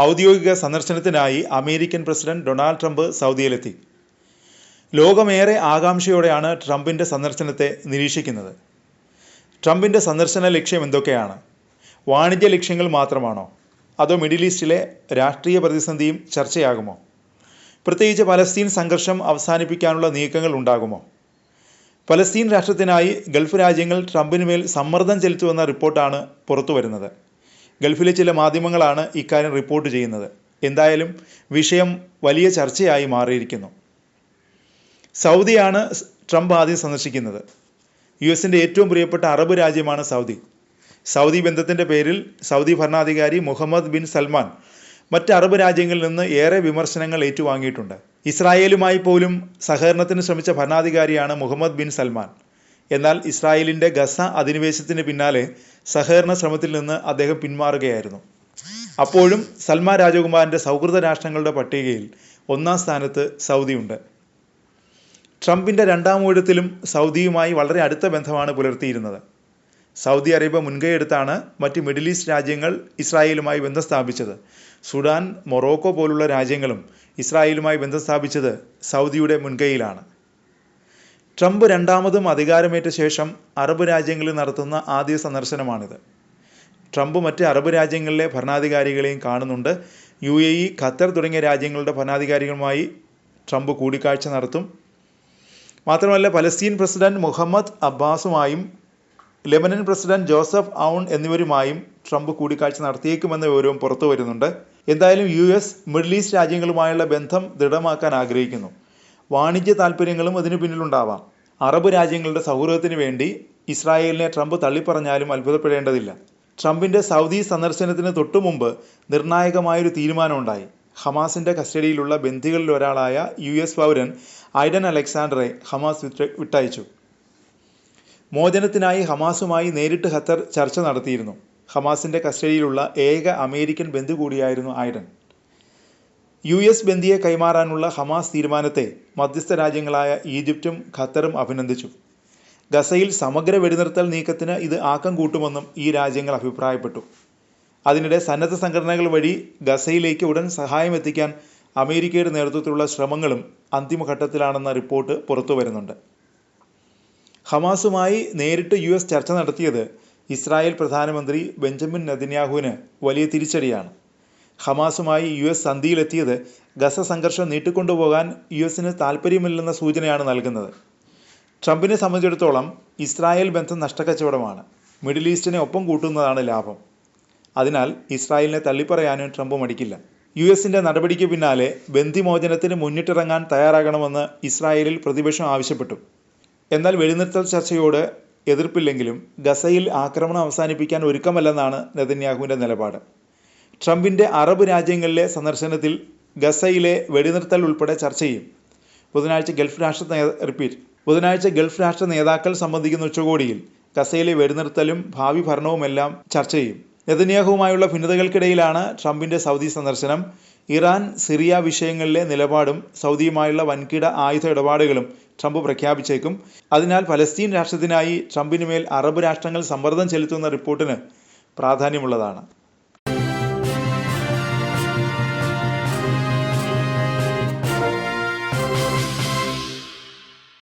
ഔദ്യോഗിക സന്ദർശനത്തിനായി American president Donald Trump സൗദിയിലെത്തി. ലോകമേറെ ആകാംക്ഷയോടെയാണ് ട്രംപിന്റെ സന്ദർശനത്തെ നിരീക്ഷിക്കുന്നത്. ട്രംപിന്റെ സന്ദർശന ലക്ഷ്യം എന്തൊക്കെയാണ്? വാണിജ്യ ലക്ഷ്യങ്ങൾ മാത്രമാണോ? അതോ മിഡിൽ ഈസ്റ്റിലെ രാഷ്ട്രീയ പ്രതിസന്ധിയും ചർച്ചയാകുമോ? പ്രത്യേകിച്ച് പലസ്തീൻ സംഘർഷം അവസാനിപ്പിക്കാനുള്ള നീക്കങ്ങൾ ഉണ്ടാകുമോ? പലസ്തീൻ രാഷ്ട്രത്തിനായി ഗൾഫ് രാജ്യങ്ങൾ ട്രംപിന് മേൽ സമ്മർദ്ദം ചെലുത്തുവെന്ന റിപ്പോർട്ടാണ് പുറത്തു വരുന്നത് ഗൾഫിലെ ചില മാധ്യമങ്ങളാണ് ഇക്കാര്യം റിപ്പോർട്ട് ചെയ്യുന്നത്. എന്തായാലും വിഷയം വലിയ ചർച്ചയായി മാറിയിരിക്കുന്നു. സൗദിയാണ് ട്രംപ് ആദ്യം സന്ദർശിക്കുന്നത്. യു എസിന്റെ ഏറ്റവും പ്രിയപ്പെട്ട അറബ് രാജ്യമാണ് സൗദി. സൗദി ബന്ധത്തിന്റെ പേരിൽ സൗദി ഭരണാധികാരി മുഹമ്മദ് ബിൻ സൽമാൻ മറ്റ് അറബ് രാജ്യങ്ങളിൽ നിന്ന് ഏറെ വിമർശനങ്ങൾ ഏറ്റുവാങ്ങിയിട്ടുണ്ട്. ഇസ്രായേലുമായി പോലും സഹകരണത്തിന് ശ്രമിച്ച ഭരണാധികാരിയാണ് മുഹമ്മദ് ബിൻ സൽമാൻ. എന്നാൽ ഇസ്രായേലിന്റെ ഗസ അധിനിവേശത്തിന് പിന്നാലെ സഹകരണ ശ്രമത്തിൽ നിന്ന് അദ്ദേഹം പിന്മാറുകയായിരുന്നു. അപ്പോഴും സൽമാ രാജകുമാരന്റെ സൗഹൃദ രാഷ്ട്രങ്ങളുടെ പട്ടികയിൽ ഒന്നാം സ്ഥാനത്ത് സൗദിയുണ്ട്. ട്രംപിന്റെ രണ്ടാം ഊഴത്തിലും സൗദിയുമായി വളരെ അടുത്ത ബന്ധമാണ് പുലർത്തിയിരുന്നത്. സൗദി അറേബ്യ മുൻകൈയെടുത്താണ് മറ്റ് മിഡിൽ ഈസ്റ്റ് രാജ്യങ്ങൾ ഇസ്രായേലുമായി ബന്ധം സ്ഥാപിച്ചത്. സുഡാൻ മൊറോക്കോ പോലുള്ള രാജ്യങ്ങളും ഇസ്രായേലുമായി ബന്ധം സ്ഥാപിച്ചത് സൗദിയുടെ മുൻകൈയിലാണ്. ട്രംപ് രണ്ടാമതും അധികാരമേറ്റ ശേഷം അറബ് രാജ്യങ്ങളിൽ നടത്തുന്ന ആദ്യ സന്ദർശനമാണിത്. ട്രംപ് മറ്റ് അറബ് രാജ്യങ്ങളിലെ ഭരണാധികാരികളെയും കാണുന്നുണ്ട്. യു എ ഇ ഖത്തർ തുടങ്ങിയ രാജ്യങ്ങളുടെ ഭരണാധികാരികളുമായി ട്രംപ് കൂടിക്കാഴ്ച നടത്തും. മാത്രമല്ല പലസ്തീൻ പ്രസിഡന്റ് മുഹമ്മദ് അബ്ബാസുമായും ലെബനൻ പ്രസിഡന്റ് ജോസഫ് ഔൺ എന്നിവരുമായും ട്രംപ് കൂടിക്കാഴ്ച നടത്തിയേക്കുമെന്ന വിവരവും പുറത്തു വരുന്നുണ്ട് എന്തായാലും യു എസ് മിഡിൽ ഈസ്റ്റ് രാജ്യങ്ങളുമായുള്ള ബന്ധം ദൃഢമാക്കാൻ ആഗ്രഹിക്കുന്നു. വാണിജ്യ താല്പര്യങ്ങളും അതിനു പിന്നിലുണ്ടാവാം. അറബ് രാജ്യങ്ങളുടെ സൗഹൃദത്തിന് വേണ്ടി ഇസ്രായേലിനെ ട്രംപ് തള്ളിപ്പറഞ്ഞാലും അത്ഭുതപ്പെടേണ്ടതില്ല. ട്രംപിന്റെ സൗദി സന്ദർശനത്തിന് തൊട്ടു മുമ്പ് നിർണായകമായൊരു തീരുമാനമുണ്ടായി. ഹമാസിന്റെ കസ്റ്റഡിയിലുള്ള ബന്ധികളിൽ ഒരാളായ യു എസ് പൗരൻ ഐഡൻ അലക്സാണ്ടറെ ഹമാസ് വിട്ടയച്ചു. മോചനത്തിനായി ഹമാസുമായി നേരിട്ട് ഖത്തർ ചർച്ച നടത്തിയിരുന്നു. ഹമാസിന്റെ കസ്റ്റഡിയിലുള്ള ഏക അമേരിക്കൻ ബന്ധു കൂടിയായിരുന്നു ഐഡൻ. യു എസ് ബന്ദിയെ കൈമാറാനുള്ള ഹമാസ് തീരുമാനത്തെ മധ്യസ്ഥ രാജ്യങ്ങളായ ഈജിപ്തും ഖത്തറും അഭിനന്ദിച്ചു. ഗസയിൽ സമഗ്ര വെടിനിർത്തൽ നീക്കത്തിന് ഇത് ആക്കം കൂട്ടുമെന്നും ഈ രാജ്യങ്ങൾ അഭിപ്രായപ്പെട്ടു. അതിനിടെ സന്നദ്ധ സംഘടനകൾ വഴി ഗസയിലേക്ക് ഉടൻ സഹായം എത്തിക്കാൻ അമേരിക്കയുടെ നേതൃത്വത്തിലുള്ള ശ്രമങ്ങളും അന്തിമഘട്ടത്തിലാണെന്ന റിപ്പോർട്ട് പുറത്തു വരുന്നുണ്ട്. ഹമാസുമായി നേരിട്ട് യു ചർച്ച നടത്തിയത് ഇസ്രായേൽ പ്രധാനമന്ത്രി ബെഞ്ചമിൻ നെതന്യാഹുവിന് വലിയ തിരിച്ചടിയാണ്. ഹമാസുമായി യു എസ് സന്ധിയിലെത്തിയത് ഗസ സംഘർഷം നീട്ടിക്കൊണ്ടുപോകാൻ യു എസിന് താല്പര്യമില്ലെന്ന സൂചനയാണ് നൽകുന്നത്. ട്രംപിനെ സംബന്ധിച്ചിടത്തോളം ഇസ്രായേൽ ബന്ധം നഷ്ടക്കച്ചവടമാണ്. മിഡിൽ ഈസ്റ്റിനെ ഒപ്പം കൂട്ടുന്നതാണ് ലാഭം. അതിനാൽ ഇസ്രായേലിനെ തള്ളിപ്പറയാനും ട്രംപ് മടിക്കില്ല. യു എസിന്റെ നടപടിക്ക് പിന്നാലെ ബന്ദിമോചനത്തിന് മുന്നിട്ടിറങ്ങാൻ തയ്യാറാകണമെന്ന് ഇസ്രായേലിൽ പ്രതിപക്ഷം ആവശ്യപ്പെട്ടു. എന്നാൽ വെടിനിർത്തൽ ചർച്ചയോട് എതിർപ്പില്ലെങ്കിലും ഗസയിൽ ആക്രമണം അവസാനിപ്പിക്കാൻ ഒരുക്കമല്ലെന്നാണ് നെതന്യാഹുവിന്റെ നിലപാട്. ട്രംപിന്റെ അറബ് രാജ്യങ്ങളിലെ സന്ദർശനത്തിൽ ഗസയിലെ വെടിനിർത്തൽ ഉൾപ്പെടെ ചർച്ച ചെയ്യും. ബുധനാഴ്ച ഗൾഫ് രാഷ്ട്ര റിപ്പീറ്റ് ബുധനാഴ്ച ഗൾഫ് രാഷ്ട്ര നേതാക്കൾ സംബന്ധിക്കുന്ന ഉച്ചകോടിയിൽ ഗസയിലെ വെടിനിർത്തലും ഭാവി ഭരണവുമെല്ലാം ചർച്ച ചെയ്യും. നെതന്യാഹുവുമായുള്ള ഭിന്നതകൾക്കിടയിലാണ് ട്രംപിന്റെ സൗദി സന്ദർശനം. ഇറാൻ സിറിയ വിഷയങ്ങളിലെ നിലപാടും സൗദിയുമായുള്ള വൻകിട ആയുധ ഇടപാടുകളും ട്രംപ് പ്രഖ്യാപിച്ചേക്കും. അതിനാൽ ഫലസ്തീൻ രാഷ്ട്രത്തിനായി ട്രംപിന് മേൽ അറബ് രാഷ്ട്രങ്ങൾ സമ്മർദ്ദം ചെലുത്തുന്ന റിപ്പോർട്ടിന് പ്രാധാന്യമുള്ളതാണ്.